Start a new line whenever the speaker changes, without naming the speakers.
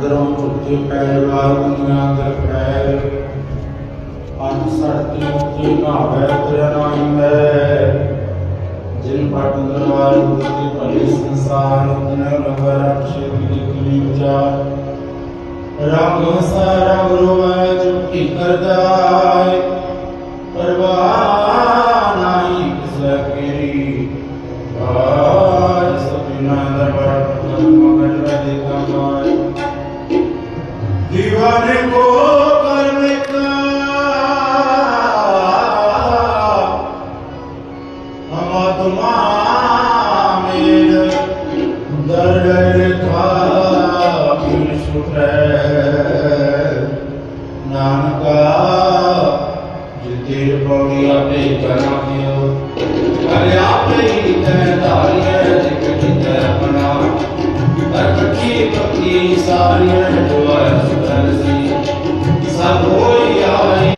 करो चुट्टी पैर लागी नागर पैर पंच सड़ती मुक्ति ना है तेरा नाम है जिन पटन वायु के भले संसार उन्हें नगर अक्षय की किली जा रंग सारा गुरु मैं चुट्टी कर दाए परवाह नहीं किस केरी नानका जिते पौड़ी आपे जना दियो अरे आपे ਸਾਰੀਆਂ ਦੁਆ ਸੁਤਨ ਸੀ